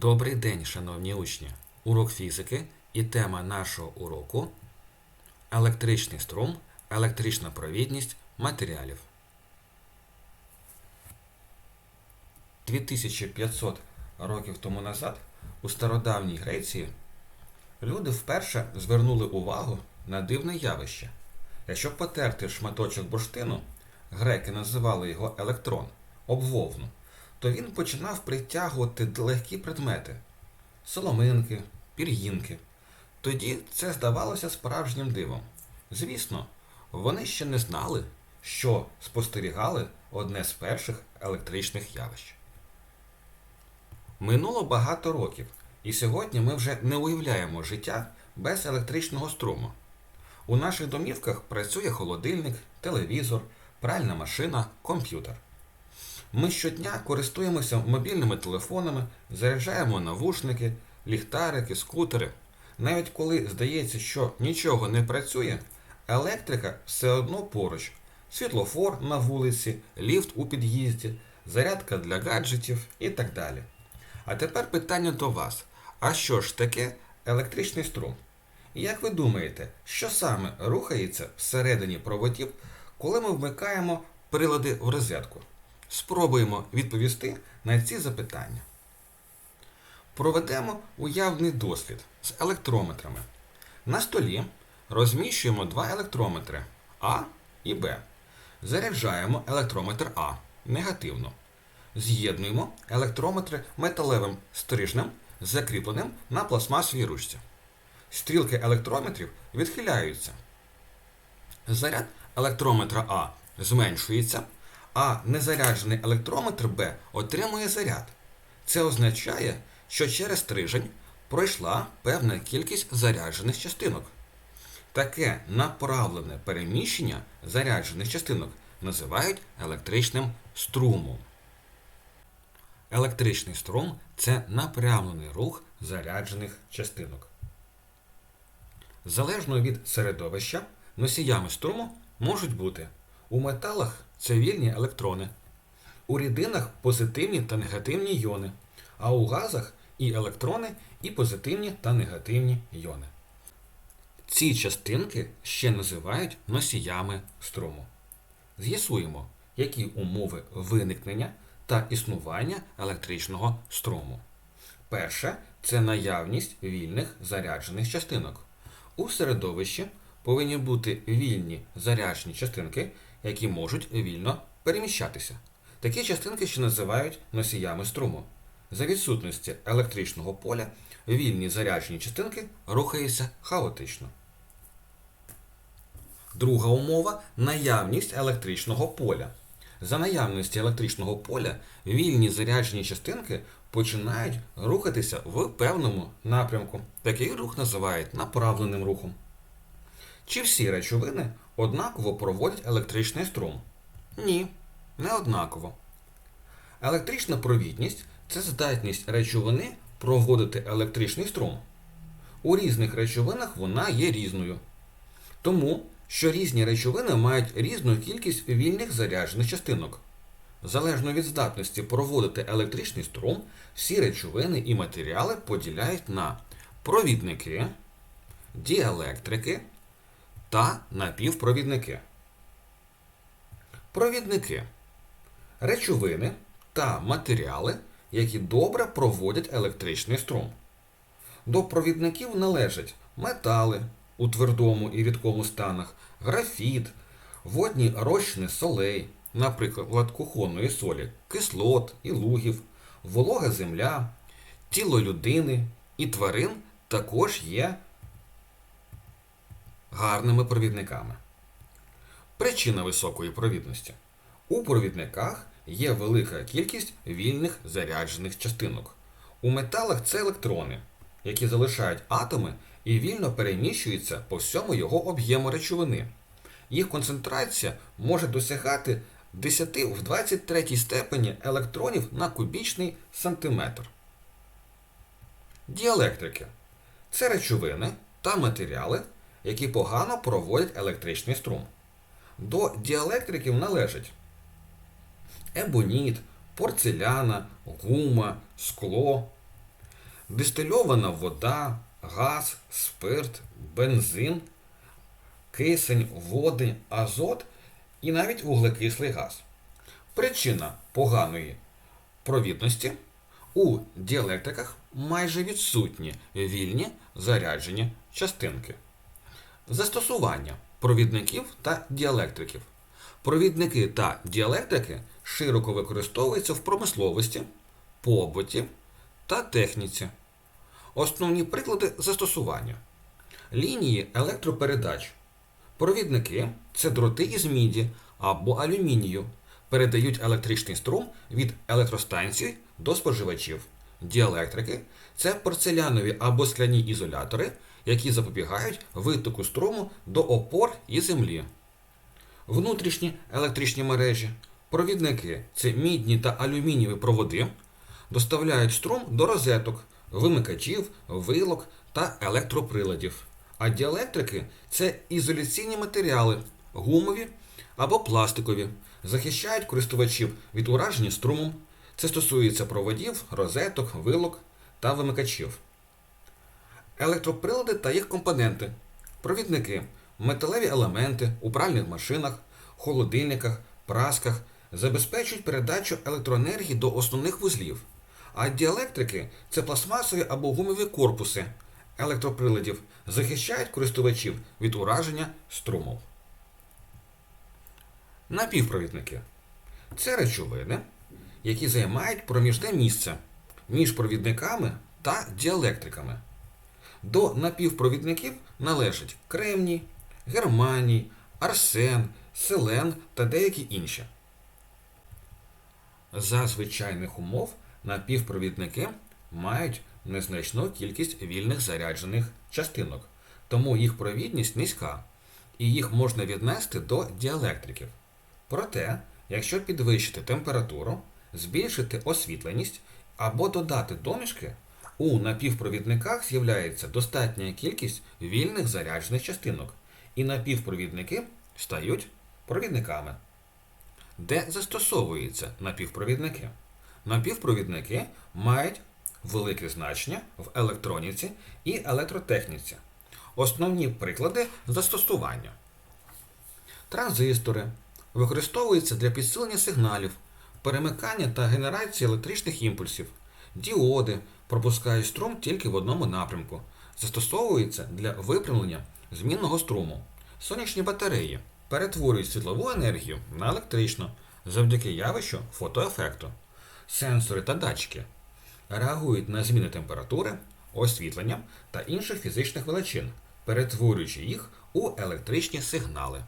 Добрий день, шановні учні! Урок фізики і тема нашого уроку електричний струм, електрична провідність матеріалів. 2500 років тому назад у стародавній Греції люди вперше звернули увагу на дивне явище. Якщо потерти шматочок бурштину, греки називали його електрон, обвовну, то він починав притягувати легкі предмети соломинки, пір'їнки. Тоді це здавалося справжнім дивом. Звісно, вони ще не знали, що спостерігали одне з перших електричних явищ. Минуло багато років, і сьогодні ми вже не уявляємо життя без електричного струму. У наших домівках працює холодильник, телевізор, пральна машина, комп'ютер. Ми щодня користуємося мобільними телефонами, заряджаємо навушники, ліхтарики, скутери. Навіть коли здається, що нічого не працює, електрика все одно поруч. Світлофор на вулиці, ліфт у під'їзді, зарядка для гаджетів і так далі. А тепер питання до вас. А що ж таке електричний струм? Як ви думаєте, що саме рухається всередині проводів, коли ми вмикаємо прилади в розетку? Спробуємо відповісти на ці запитання. Проведемо уявний дослід з електрометрами. На столі розміщуємо два електрометри А і Б. Заряджаємо електрометр А негативно. З'єднуємо електрометри металевим стрижнем, закріпленим на пластмасовій ручці. Стрілки електрометрів відхиляються. Заряд електрометра А зменшується, а незаряджений електрометр Б отримує заряд. Це означає, що через стрижень пройшла певна кількість заряджених частинок. Таке направлене переміщення заряджених частинок називають електричним струмом. Електричний струм це напрямлений рух заряджених частинок. Залежно від середовища, носіями струму можуть бути у металах це вільні електрони, у рідинах позитивні та негативні йони, а у газах і електрони, і позитивні та негативні йони. Ці частинки ще називають носіями струму. З'ясуємо, які умови виникнення та існування електричного струму. Перше це наявність вільних заряджених частинок. У середовищі повинні бути вільні заряджені частинки, які можуть вільно переміщатися. Такі частинки ще називають носіями струму. За відсутності електричного поля вільні заряджені частинки рухаються хаотично. Друга умова наявність електричного поля. За наявності електричного поля вільні заряджені частинки починають рухатися в певному напрямку. Такий рух називають направленим рухом. Чи всі речовини однаково проводять електричний струм? Ні, не однаково. Електрична провідність це здатність речовини проводити електричний струм. У різних речовинах вона є різною. Тому, що різні речовини мають різну кількість вільних заряджених частинок. Залежно від здатності проводити електричний струм, всі речовини і матеріали поділяють на провідники, діелектрики та напівпровідники. Провідники речовини та матеріали, які добре проводять електричний струм. До провідників належать метали у твердому і рідкому станах, графіт, водні розчини солей, наприклад, кухонної солі, кислот і лугів, волога земля, тіло людини і тварин також є гарними провідниками. Причина високої провідності. У провідниках є велика кількість вільних заряджених частинок. У металах це електрони, які залишають атоми і вільно переміщуються по всьому його об'єму речовини. Їх концентрація може досягати 10 в 23 степені електронів на кубічний сантиметр. Діелектрики це речовини та матеріали, які погано проводять електричний струм. До діелектриків належать ебоніт, порцеляна, гума, скло. дистильована вода, газ, спирт, бензин, кисень, води, азот і навіть вуглекислий газ. Причина поганої провідності у діелектриках майже відсутні вільні заряджені частинки. Застосування провідників та діелектриків. Провідники та діелектрики широко використовуються в промисловості, побуті та техніці. Основні приклади застосування. Лінії електропередач. Провідники це дроти із міді або алюмінію. Передають електричний струм від електростанцій до споживачів. Діелектрики це порцелянові або скляні ізолятори, які запобігають витоку струму до опор і землі. Внутрішні електричні мережі. Провідники це мідні та алюмінієві проводи, доставляють струм до розеток, вимикачів, вилок та електроприладів. А діелектрики це ізоляційні матеріали, гумові або пластикові, захищають користувачів від ураження струмом. Це стосується проводів, розеток, вилок та вимикачів. Електроприлади та їх компоненти. Провідники, металеві елементи у пральних машинах, холодильниках, прасках забезпечують передачу електроенергії до основних вузлів. А діелектрики це пластмасові або гумові корпуси електроприладів, захищають користувачів від ураження струму. Напівпровідники це речовини, які займають проміжне місце між провідниками та діелектриками. До напівпровідників належать кремній, германій, арсен, селен та деякі інші. За звичайних умов напівпровідники мають незначну кількість вільних заряджених частинок, тому їх провідність низька, і їх можна віднести до діелектриків. Проте, якщо підвищити температуру, збільшити освітленість або додати домішки, у напівпровідниках з'являється достатня кількість вільних заряджених частинок, і напівпровідники стають провідниками. Де застосовуються напівпровідники? Напівпровідники мають велике значення в електроніці і електротехніці. Основні приклади застосування. Транзистори використовуються для підсилення сигналів, перемикання та генерації електричних імпульсів. Діоди пропускають струм тільки в одному напрямку. Застосовуються для випрямлення змінного струму. Сонячні батареї перетворюють світлову енергію на електричну завдяки явищу фотоефекту. Сенсори та датчики реагують на зміни температури, освітлення та інших фізичних величин, перетворюючи їх у електричні сигнали.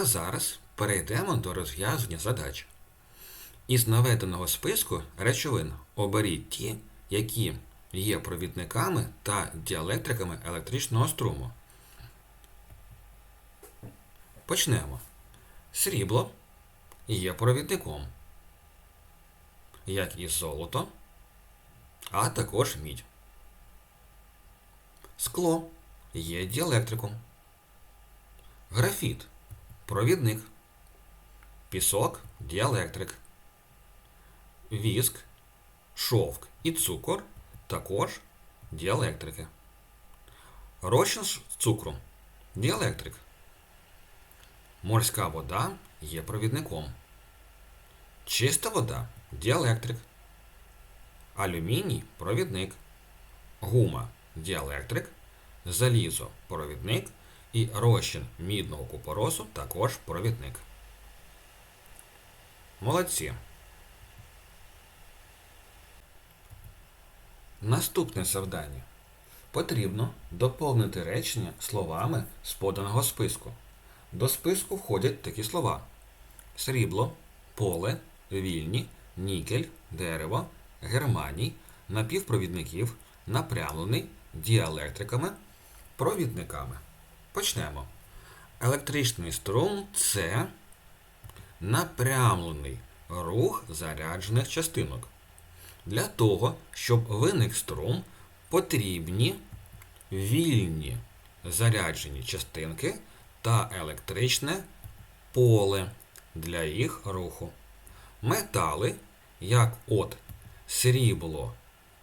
А зараз перейдемо до розв'язання задач. Із наведеного списку речовин оберіть ті, які є провідниками та діелектриками електричного струму. Почнемо. Срібло є провідником, як і золото, а також мідь. Скло є діелектриком. Графіт провідник. Пісок діелектрик. Віск, шовк і цукор також діелектрики. Розчин з цукру діелектрик. Морська вода є провідником. Чиста вода діелектрик. Алюміній провідник. Гума діелектрик. Залізо провідник. І розчин мідного купоросу також провідник. Молодці. Наступне завдання. Потрібно доповнити речення словами з поданого списку. До списку входять такі слова: срібло, поле, вільні, нікель, дерево, германій, напівпровідників, напрямлений, діелектриками, провідниками. Почнемо. Електричний струм це напрямлений рух заряджених частинок. Для того, щоб виник струм, потрібні вільні заряджені частинки та електричне поле для їх руху. Метали, як от срібло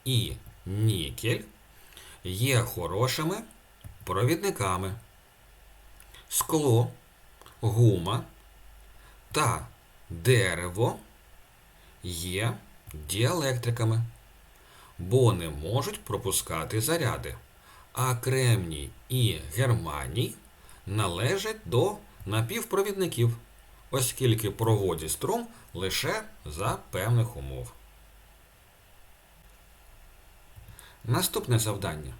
і нікель, є хорошими провідниками. Скло, гума та дерево є діелектриками, бо не можуть пропускати заряди, а кремній і германій належать до напівпровідників, оскільки проводять струм лише за певних умов. Наступне завдання.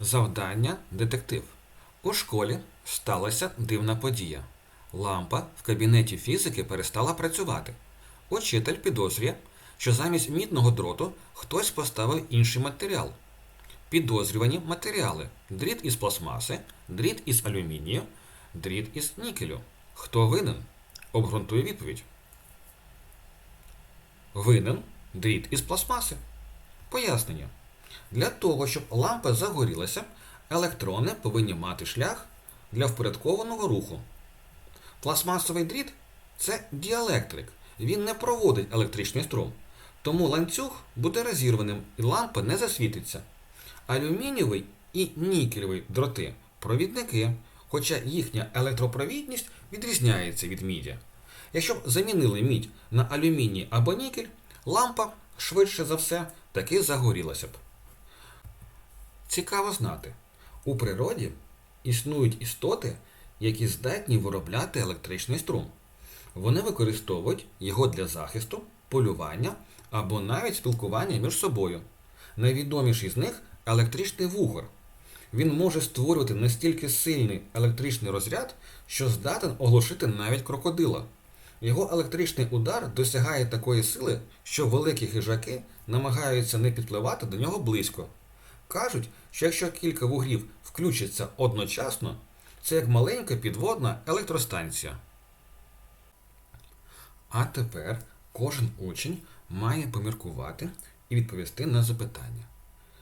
Завдання детектив. У школі сталася дивна подія. Лампа в кабінеті фізики перестала працювати. Учитель підозрює, що замість мідного дроту хтось поставив інший матеріал. Підозрювані матеріали: дріт із пластмаси, дріт із алюмінію, дріт із нікелю. Хто винен? Обґрунтує відповідь. Винен дріт із пластмаси. Пояснення. Для того, щоб лампа загорілася, електрони повинні мати шлях для впорядкованого руху. Пластмасовий дріт це діелектрик. Він не проводить електричний струм. Тому ланцюг буде розірваним і лампа не засвітиться. Алюмінієвий і нікелевий дроти провідники, хоча їхня електропровідність відрізняється від міді. Якщо б замінили мідь на алюміній або нікель, лампа швидше за все таки загорілася б. Цікаво знати, у природі існують істоти, які здатні виробляти електричний струм. Вони використовують його для захисту, полювання або навіть спілкування між собою. Найвідоміший з них електричний вугор. Він може створювати настільки сильний електричний розряд, що здатен оглушити навіть крокодила. Його електричний удар досягає такої сили, що великі хижаки намагаються не підпливати до нього близько. Кажуть, що якщо кілька вугрів включаться одночасно, це як маленька підводна електростанція. А тепер кожен учень має поміркувати і відповісти на запитання,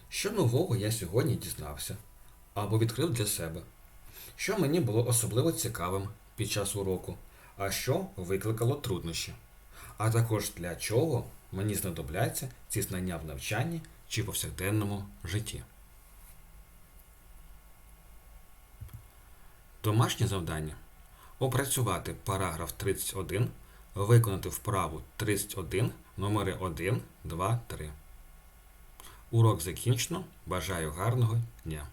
що нового я сьогодні дізнався або відкрив для себе, що мені було особливо цікавим під час уроку, а що викликало труднощі, а також для чого мені знадобляться ці знання в навчанні чи повсякденному житті. Домашнє завдання. Опрацювати параграф 31, виконати вправу 31, номери 1, 2, 3. Урок закінчено. Бажаю гарного дня!